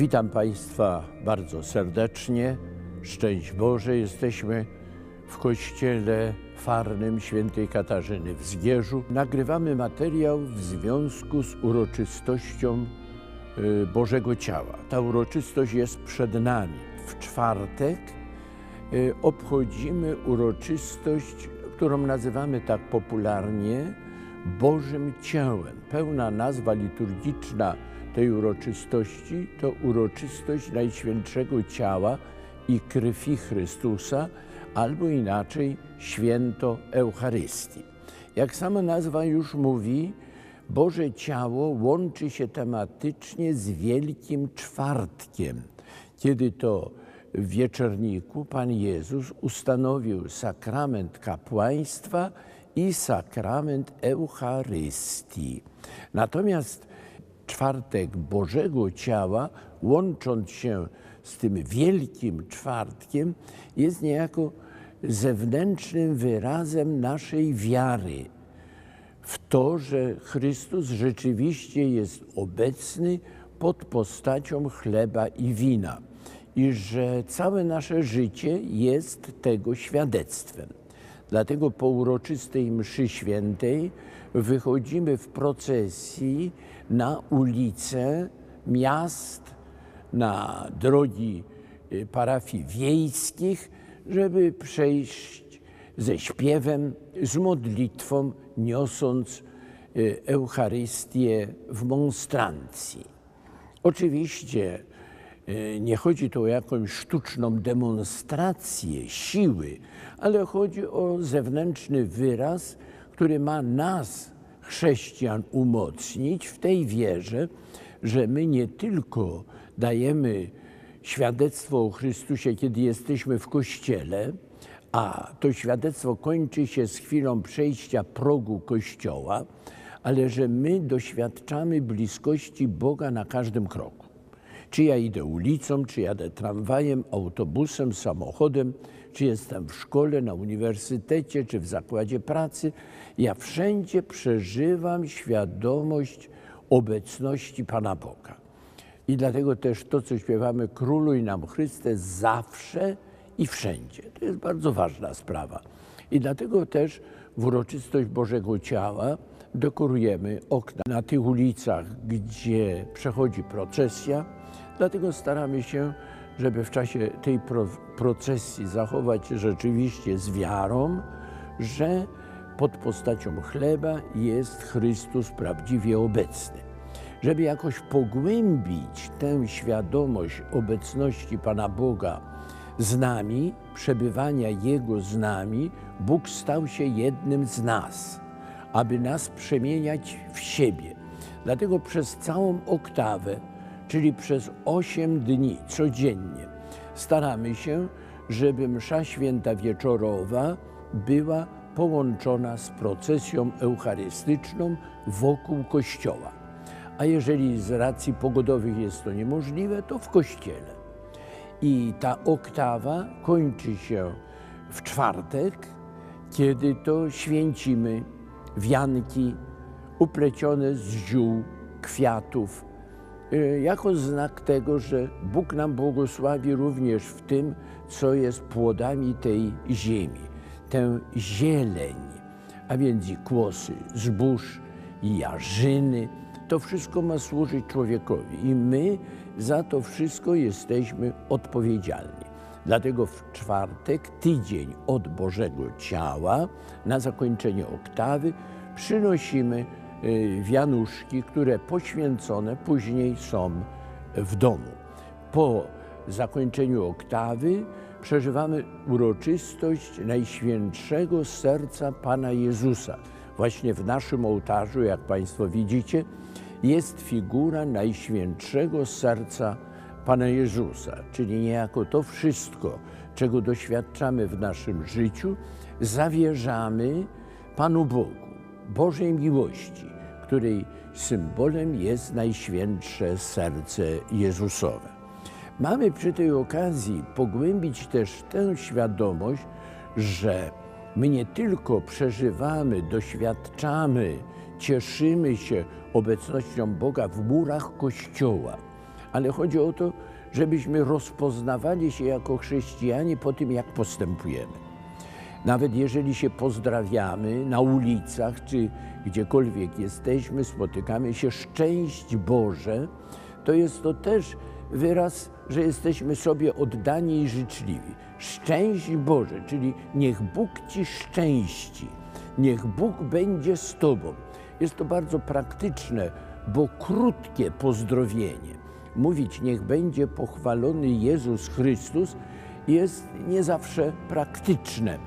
Witam Państwa bardzo serdecznie. Szczęść Boże, jesteśmy w kościele farnym świętej Katarzyny w Zgierzu. Nagrywamy materiał w związku z uroczystością y, Bożego Ciała. Ta uroczystość jest przed nami. W czwartek y, obchodzimy uroczystość, którą nazywamy tak popularnie Bożym Ciałem. Pełna nazwa liturgiczna tej uroczystości to uroczystość Najświętszego Ciała i Krwi Chrystusa, albo inaczej święto Eucharystii. Jak sama nazwa już mówi, Boże Ciało łączy się tematycznie z Wielkim Czwartkiem, kiedy to w wieczorniku Pan Jezus ustanowił sakrament kapłaństwa i sakrament Eucharystii. Natomiast czwartek Bożego Ciała, łącząc się z tym Wielkim Czwartkiem, jest niejako zewnętrznym wyrazem naszej wiary w to, że Chrystus rzeczywiście jest obecny pod postacią chleba i wina i że całe nasze życie jest tego świadectwem. Dlatego po uroczystej mszy świętej wychodzimy w procesji na ulice miast, na drogi y, parafii wiejskich, żeby przejść ze śpiewem, z modlitwą, niosąc y, Eucharystię w monstrancji. Oczywiście nie chodzi tu o jakąś sztuczną demonstrację siły, ale chodzi o zewnętrzny wyraz, który ma nas, chrześcijan, umocnić w tej wierze, że my nie tylko dajemy świadectwo o Chrystusie, kiedy jesteśmy w kościele, a to świadectwo kończy się z chwilą przejścia progu kościoła, ale że my doświadczamy bliskości Boga na każdym kroku. Czy ja idę ulicą, czy jadę tramwajem, autobusem, samochodem, czy jestem w szkole, na uniwersytecie, czy w zakładzie pracy, ja wszędzie przeżywam świadomość obecności Pana Boga. I dlatego też to, co śpiewamy, króluj nam Chryste zawsze i wszędzie. To jest bardzo ważna sprawa. I dlatego też w uroczystość Bożego Ciała dekorujemy okna na tych ulicach, gdzie przechodzi procesja. Dlatego staramy się, żeby w czasie tej pro procesji zachować rzeczywiście z wiarą, że pod postacią chleba jest Chrystus prawdziwie obecny. Żeby jakoś pogłębić tę świadomość obecności Pana Boga z nami, przebywania Jego z nami, Bóg stał się jednym z nas, aby nas przemieniać w siebie. Dlatego przez całą oktawę, czyli przez osiem dni codziennie, staramy się, żeby msza święta wieczorowa była połączona z procesją eucharystyczną wokół kościoła. A jeżeli z racji pogodowych jest to niemożliwe, to w kościele. I ta oktawa kończy się w czwartek, kiedy to święcimy wianki uplecione z ziół, kwiatów, y, jako znak tego, że Bóg nam błogosławi również w tym, co jest płodami tej ziemi tę zieleń, a więc i kłosy zbóż, i jarzyny. To wszystko ma służyć człowiekowi i my za to wszystko jesteśmy odpowiedzialni. Dlatego w czwartek, tydzień od Bożego Ciała, na zakończenie oktawy, przynosimy y, wianuszki, które poświęcone później są w domu. Po zakończeniu oktawy przeżywamy uroczystość Najświętszego Serca Pana Jezusa. Właśnie w naszym ołtarzu, jak Państwo widzicie, jest figura Najświętszego Serca Pana Jezusa, czyli niejako to wszystko, czego doświadczamy w naszym życiu, zawierzamy Panu Bogu, Bożej miłości, której symbolem jest Najświętsze Serce Jezusowe. Mamy przy tej okazji pogłębić też tę świadomość, że my nie tylko przeżywamy, doświadczamy, cieszymy się obecnością Boga w murach Kościoła, ale chodzi o to, żebyśmy rozpoznawali się jako chrześcijanie po tym, jak postępujemy. Nawet jeżeli się pozdrawiamy na ulicach, czy gdziekolwiek jesteśmy, spotykamy się, szczęść Boże, to jest to też wyraz, że jesteśmy sobie oddani i życzliwi. Szczęść Boże, czyli niech Bóg Ci szczęści, niech Bóg będzie z Tobą. Jest to bardzo praktyczne, bo krótkie pozdrowienie. Mówić niech będzie pochwalony Jezus Chrystus jest nie zawsze praktyczne.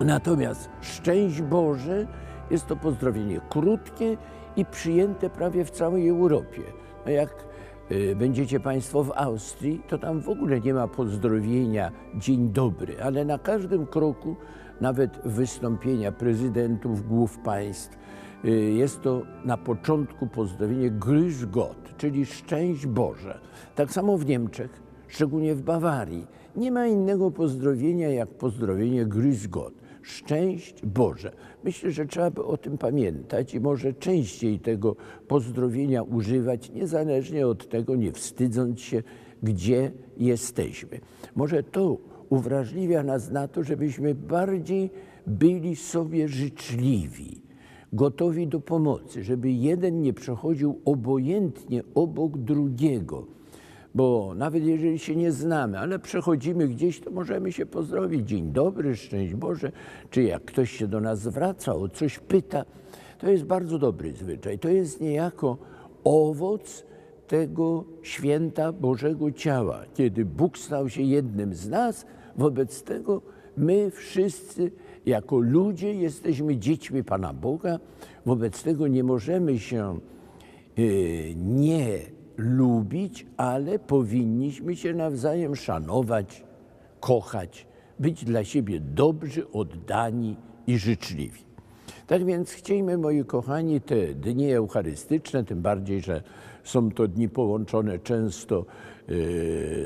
Natomiast szczęść Boże jest to pozdrowienie krótkie i przyjęte prawie w całej Europie. No jak będziecie Państwo w Austrii, to tam w ogóle nie ma pozdrowienia dzień dobry, ale na każdym kroku, nawet wystąpienia prezydentów, głów państw, y, jest to na początku pozdrowienie Grüß Gott, czyli szczęść Boże. Tak samo w Niemczech, szczególnie w Bawarii, nie ma innego pozdrowienia jak pozdrowienie Grüß Gott. Szczęść Boże. Myślę, że trzeba by o tym pamiętać i może częściej tego pozdrowienia używać, niezależnie od tego, nie wstydząc się, gdzie jesteśmy. Może to uwrażliwia nas na to, żebyśmy bardziej byli sobie życzliwi, gotowi do pomocy, żeby jeden nie przechodził obojętnie obok drugiego bo nawet jeżeli się nie znamy, ale przechodzimy gdzieś, to możemy się pozdrowić. Dzień dobry, szczęść Boże, czy jak ktoś się do nas zwraca, o coś pyta, to jest bardzo dobry zwyczaj. To jest niejako owoc tego święta Bożego Ciała, kiedy Bóg stał się jednym z nas, wobec tego my wszyscy jako ludzie jesteśmy dziećmi Pana Boga, wobec tego nie możemy się yy, nie lubić, ale powinniśmy się nawzajem szanować, kochać, być dla siebie dobrzy, oddani i życzliwi. Tak więc chciejmy, moi kochani, te dni eucharystyczne, tym bardziej, że są to dni połączone często yy,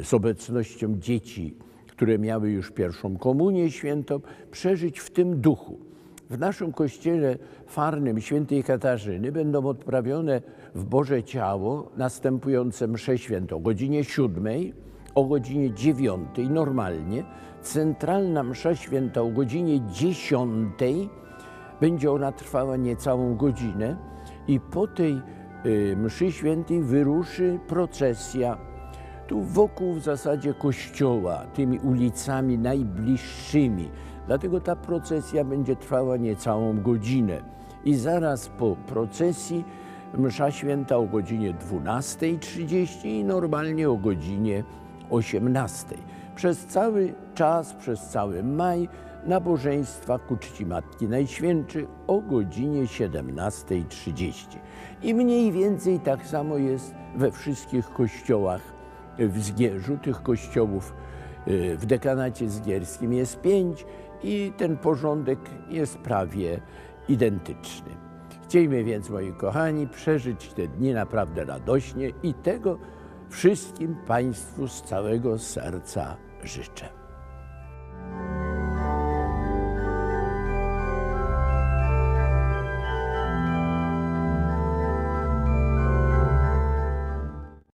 z obecnością dzieci, które miały już pierwszą komunię świętą, przeżyć w tym duchu. W naszym kościele farnym świętej Katarzyny będą odprawione w Boże Ciało następujące msze święte o godzinie siódmej, o godzinie dziewiątej normalnie, centralna msza święta o godzinie dziesiątej, będzie ona trwała niecałą godzinę i po tej y, mszy świętej wyruszy procesja tu wokół w zasadzie kościoła, tymi ulicami najbliższymi. Dlatego ta procesja będzie trwała niecałą godzinę. I zaraz po procesji msza święta o godzinie 12.30 i normalnie o godzinie 18.00. Przez cały czas, przez cały maj nabożeństwa ku czci Matki Najświętszej o godzinie 17.30. I mniej więcej tak samo jest we wszystkich kościołach w Zgierzu. Tych kościołów y, w dekanacie zgierskim jest pięć i ten porządek jest prawie identyczny. Chciejmy więc, moi kochani, przeżyć te dni naprawdę radośnie i tego wszystkim Państwu z całego serca życzę.